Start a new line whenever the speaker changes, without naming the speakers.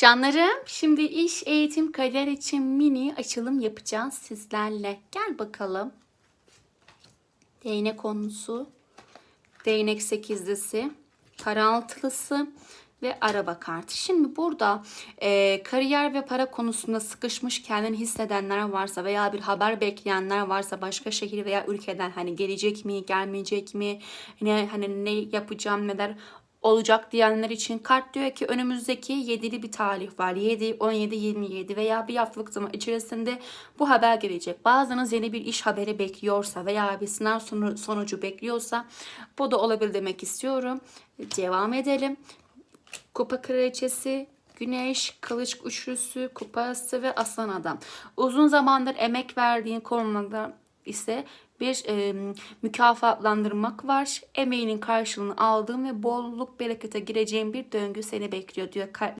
Canlarım şimdi iş eğitim kariyer için mini açılım yapacağız sizlerle. Gel bakalım. Değnek konusu, değnek sekizlisi, para altılısı ve araba kartı. Şimdi burada e, kariyer ve para konusunda sıkışmış kendini hissedenler varsa veya bir haber bekleyenler varsa başka şehir veya ülkeden hani gelecek mi gelmeyecek mi ne hani ne yapacağım neler olacak diyenler için kart diyor ki önümüzdeki 7'li bir tarih var. 7, 17, 27 veya bir haftalık zaman içerisinde bu haber gelecek. Bazınız yeni bir iş haberi bekliyorsa veya bir sınav sonu- sonucu bekliyorsa bu da olabilir demek istiyorum. Devam edelim. Kupa kraliçesi, güneş, kılıç üçlüsü, kupası ve aslan adam. Uzun zamandır emek verdiğin konularda ise bir e, mükafatlandırmak var. Emeğinin karşılığını aldığın ve bolluk berekete gireceğin bir döngü seni bekliyor diyor. Kalp